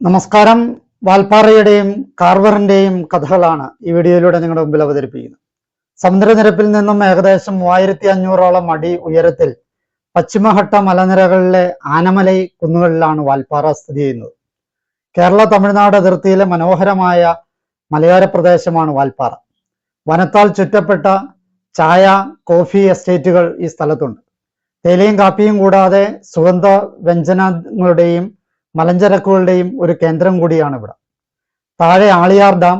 നമസ്കാരം. വാൽപ്പാറയുടെയും കാർവറിന്റെയും കഥകളാണ് ഈ വീഡിയോയിലൂടെ നിങ്ങളുടെ മുമ്പിൽ അവതരിപ്പിക്കുന്നത്. സമുദ്രനിരപ്പിൽ നിന്നും ഏകദേശം മൂവായിരത്തി അഞ്ഞൂറോളം അടി ഉയരത്തിൽ പശ്ചിമഘട്ട മലനിരകളിലെ ആനമലൈ കുന്നുകളിലാണ് വാൽപ്പാറ സ്ഥിതി ചെയ്യുന്നത്. കേരള തമിഴ്നാട് അതിർത്തിയിലെ മനോഹരമായ മലയോര പ്രദേശമാണ് വാൽപ്പാറ. വനത്താൽ ചുറ്റപ്പെട്ട ചായ കോഫി എസ്റ്റേറ്റുകൾ ഈ സ്ഥലത്തുണ്ട്. തേയിലയും കാപ്പിയും കൂടാതെ സുഗന്ധ വ്യഞ്ജനങ്ങളുടെയും മലഞ്ചരക്കുകളുടെയും ഒരു കേന്ദ്രം കൂടിയാണ് ഇവിടെ താഴെ ആളിയാർ ഡാം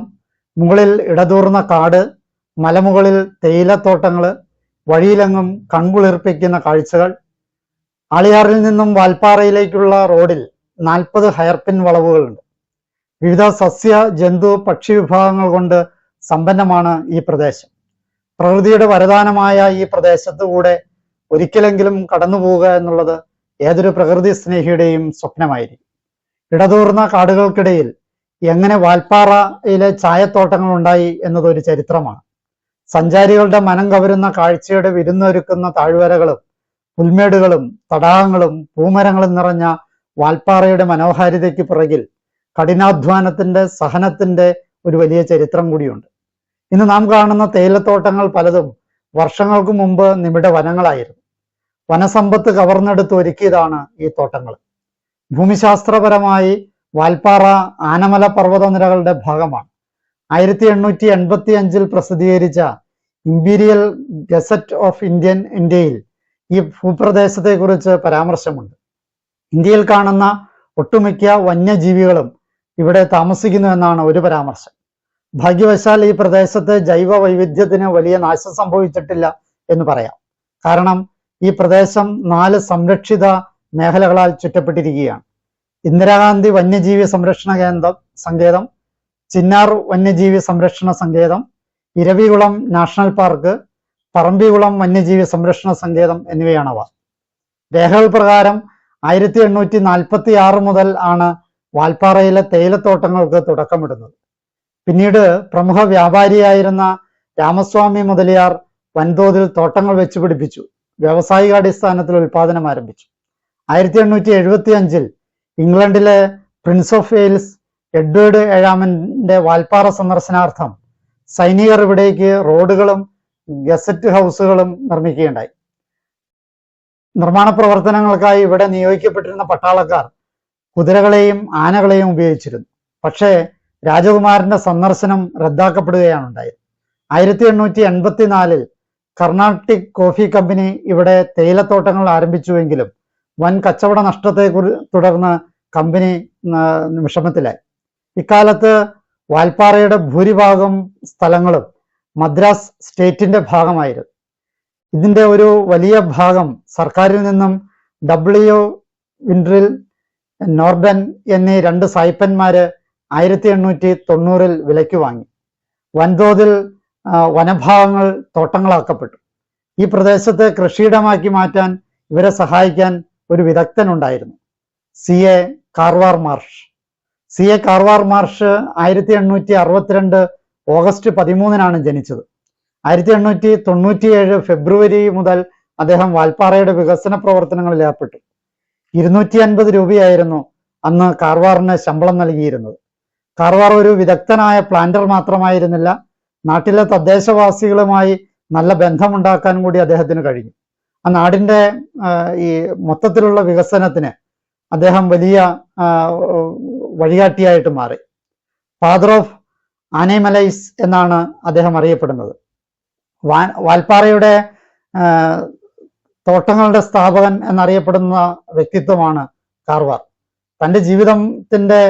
മുകളിൽ ഇടതൂർന്ന കാട് മലമുകളിൽ തേയിലത്തോട്ടങ്ങൾ വഴിയിലെങ്ങും കൺകുളിർപ്പിക്കുന്ന കാഴ്ചകൾ. ആളിയാറിൽ നിന്നും വാൽപ്പാറയിലേക്കുള്ള റോഡിൽ നാൽപ്പത് ഹയർപിൻ വളവുകളുണ്ട്. വിവിധ സസ്യ ജന്തു പക്ഷി വിഭാഗങ്ങൾ കൊണ്ട് സമ്പന്നമാണ് ഈ പ്രദേശം. പ്രകൃതിയുടെ വരദാനമായ ഈ പ്രദേശത്തുകൂടെ ഒരിക്കലെങ്കിലും കടന്നു പോവുക എന്നുള്ളത് ഏതൊരു പ്രകൃതി സ്നേഹിയുടെയും സ്വപ്നമായിരിക്കും. ഇടതൂർന്ന കാടുകൾക്കിടയിൽ എങ്ങനെ വാൽപ്പാറയിലെ ചായത്തോട്ടങ്ങൾ ഉണ്ടായി എന്നതൊരു ചരിത്രമാണ്. സഞ്ചാരികളുടെ മനം കവരുന്ന കാഴ്ചയുടെ വിരുന്നൊരുക്കുന്ന താഴ്വരകളും പുൽമേടുകളും തടാകങ്ങളും പൂമരങ്ങളും നിറഞ്ഞ വാൽപ്പാറയുടെ മനോഹാരിതയ്ക്ക് പിറകിൽ കഠിനാധ്വാനത്തിന്റെ സഹനത്തിന്റെ ഒരു വലിയ ചരിത്രം കൂടിയുണ്ട്. ഇന്ന് നാം കാണുന്ന തേയിലത്തോട്ടങ്ങൾ പലതും വർഷങ്ങൾക്ക് മുമ്പ് നിമിട വനങ്ങളായിരുന്നു. വനസമ്പത്ത് കവർന്നെടുത്ത് ഒരുക്കിയതാണ് ഈ തോട്ടങ്ങൾ ഭൂമിശാസ്ത്രപരമായി വാൽപ്പാറ ആനമല പർവതനിരകളുടെ ഭാഗമാണ്. ആയിരത്തി എണ്ണൂറ്റി എൺപത്തി അഞ്ചിൽ പ്രസിദ്ധീകരിച്ച ഇമ്പീരിയൽ ഗസറ്റ് ഓഫ് ഇന്ത്യൻ ഇന്ത്യയിൽ ഈ ഭൂപ്രദേശത്തെക്കുറിച്ച് പരാമർശമുണ്ട്. ഇന്ത്യയിൽ കാണുന്ന ഒട്ടുമിക്ക വന്യജീവികളും ഇവിടെ താമസിക്കുന്നു എന്നാണ് ഒരു പരാമർശം. ഭാഗ്യവശാൽ ഈ പ്രദേശത്ത് ജൈവ വൈവിധ്യത്തിന് വലിയ നാശം സംഭവിച്ചിട്ടില്ല എന്ന് പറയാം. കാരണം ഈ പ്രദേശം നാല് സംരക്ഷിത മേഖലകളാൽ ചുറ്റപ്പെട്ടിരിക്കുകയാണ്. ഇന്ദിരാഗാന്ധി വന്യജീവി സംരക്ഷണ കേന്ദ്രം സങ്കേതം ചിന്നാർ വന്യജീവി സംരക്ഷണ സങ്കേതം ഇരവികുളം നാഷണൽ പാർക്ക് പറമ്പികുളം വന്യജീവി സംരക്ഷണ സങ്കേതം എന്നിവയാണവ. രേഖകൾ പ്രകാരം ആയിരത്തി എണ്ണൂറ്റി നാൽപ്പത്തി ആറ് മുതൽ ആണ് വാൽപ്പാറയിലെ തേയിലത്തോട്ടങ്ങൾക്ക് തുടക്കമിടുന്നത്. പിന്നീട് പ്രമുഖ വ്യാപാരിയായിരുന്ന രാമസ്വാമി മുതലിയാർ വൻതോതിൽ തോട്ടങ്ങൾ വെച്ച് പിടിപ്പിച്ചു വ്യാവസായിക അടിസ്ഥാനത്തിൽ ഉൽപാദനം ആരംഭിച്ചു. ആയിരത്തി എണ്ണൂറ്റി എഴുപത്തി അഞ്ചിൽ ഇംഗ്ലണ്ടിലെ പ്രിൻസ് ഓഫ് വെയിൽസ് എഡ്വേർഡ് ഏഴാമന്റെ വാൽപ്പാറ സന്ദർശനാർത്ഥം സൈനികർ ഇവിടേക്ക് റോഡുകളും ഗസറ്റ് ഹൗസുകളും നിർമ്മിക്കുകയുണ്ടായി. നിർമ്മാണ പ്രവർത്തനങ്ങൾക്കായി ഇവിടെ നിയോഗിക്കപ്പെട്ടിരുന്ന പട്ടാളക്കാർ കുതിരകളെയും ആനകളെയും ഉപയോഗിച്ചിരുന്നു. പക്ഷേ രാജകുമാരന്റെ സന്ദർശനം റദ്ദാക്കപ്പെടുകയാണ് ഉണ്ടായത് ആയിരത്തി എണ്ണൂറ്റി എൺപത്തിനാലിൽ കർണാട്ടിക് കോഫി കമ്പനി ഇവിടെ തേയിലത്തോട്ടങ്ങൾ ആരംഭിച്ചുവെങ്കിലും വൻ കച്ചവട നഷ്ടത്തെ തുടർന്ന് കമ്പനി വിഷമത്തിലായി. ഇക്കാലത്ത് വാൽപ്പാറയുടെ ഭൂരിഭാഗം സ്ഥലങ്ങളും മദ്രാസ് സ്റ്റേറ്റിന്റെ ഭാഗമായിരുന്നു. ഇതിന്റെ ഒരു വലിയ ഭാഗം സർക്കാരിൽ നിന്നും ഡബ്ല്യു വിൻഡ്രിൽ നോർഡൻ എന്നീ രണ്ട് സായിപ്പന്മാര് ആയിരത്തി എണ്ണൂറ്റി തൊണ്ണൂറിൽ വിലയ്ക്ക് വാങ്ങി. വൻതോതിൽ വനഭാഗങ്ങൾ തോട്ടങ്ങളാക്കപ്പെട്ടു. ഈ പ്രദേശത്തെ കൃഷിയിടമാക്കി മാറ്റാൻ ഇവരെ സഹായിക്കാൻ ഒരു വിദഗ്ധനുണ്ടായിരുന്നു. C A Carver Marsh. C A Carver Marsh ആയിരത്തി എണ്ണൂറ്റി അറുപത്തിരണ്ട് ഓഗസ്റ്റ് പതിമൂന്നിനാണ് ജനിച്ചത്. ആയിരത്തി എണ്ണൂറ്റി തൊണ്ണൂറ്റിയേഴ് ഫെബ്രുവരി മുതൽ അദ്ദേഹം വാൽപ്പാറയുടെ വികസന പ്രവർത്തനങ്ങളിൽ ഏർപ്പെട്ടു. ഇരുന്നൂറ്റി അൻപത് രൂപയായിരുന്നു അന്ന് കാർവാറിന് ശമ്പളം നൽകിയിരുന്നത്. കാർവാർ ഒരു വിദഗ്ധനായ പ്ലാന്റർ മാത്രമായിരുന്നില്ല നാട്ടിലെ തദ്ദേശവാസികളുമായി നല്ല ബന്ധമുണ്ടാക്കാൻ കൂടി അദ്ദേഹത്തിന് കഴിഞ്ഞു. ആ നാടിന്റെ ഈ മൊത്തത്തിലുള്ള വികസനത്തിന് അദ്ദേഹം വലിയ വഴികാട്ടിയായിട്ട് മാറി. ഫാദർ ഓഫ് ആനേമലൈസ് എന്നാണ് അദ്ദേഹം അറിയപ്പെടുന്നത്. വാ വാൽപ്പാറയുടെ തോട്ടങ്ങളുടെ സ്ഥാപകൻ എന്നറിയപ്പെടുന്ന വ്യക്തിത്വമാണ് കാർവാർ. തന്റെ ജീവിതത്തിന്റെ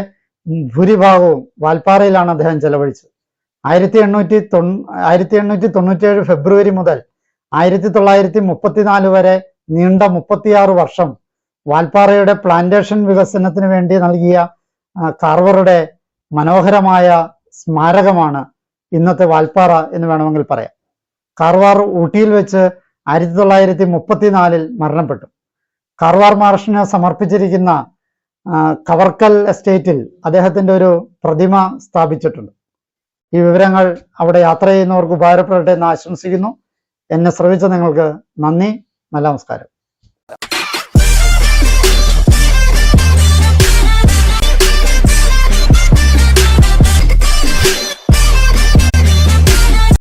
ഭൂരിഭാഗവും വാൽപ്പാറയിലാണ് അദ്ദേഹം ചെലവഴിച്ചത്. ആയിരത്തി എണ്ണൂറ്റി തൊണ്ണൂ ആയിരത്തി എണ്ണൂറ്റി തൊണ്ണൂറ്റിയേഴ് ഫെബ്രുവരി മുതൽ ആയിരത്തി തൊള്ളായിരത്തി മുപ്പത്തിനാല് വരെ നീണ്ട മുപ്പത്തിയാറ് വർഷം വാൽപ്പാറയുടെ പ്ലാന്റേഷൻ വികസനത്തിന് വേണ്ടി നൽകിയ കാർവറുടെ മനോഹരമായ സ്മാരകമാണ് ഇന്നത്തെ വാൽപ്പാറ എന്ന് വേണമെങ്കിൽ പറയാം. കാർവാർ ഊട്ടിയിൽ വെച്ച് ആയിരത്തി തൊള്ളായിരത്തി മുപ്പത്തിനാലിൽ മരണപ്പെട്ടു. കാർവാർ മാർഷിന് സമർപ്പിച്ചിരിക്കുന്ന കവർക്കൽ എസ്റ്റേറ്റിൽ അദ്ദേഹത്തിന്റെ ഒരു പ്രതിമ സ്ഥാപിച്ചിട്ടുണ്ട്. ഈ വിവരങ്ങൾ അവിടെ യാത്ര ചെയ്യുന്നവർക്ക് ഉപകാരപ്പെടട്ടെ എന്ന് ആശംസിക്കുന്നു. എന്നെ ശ്രവിച്ച നിങ്ങൾക്ക് നന്ദി. നല്ല നമസ്കാരം.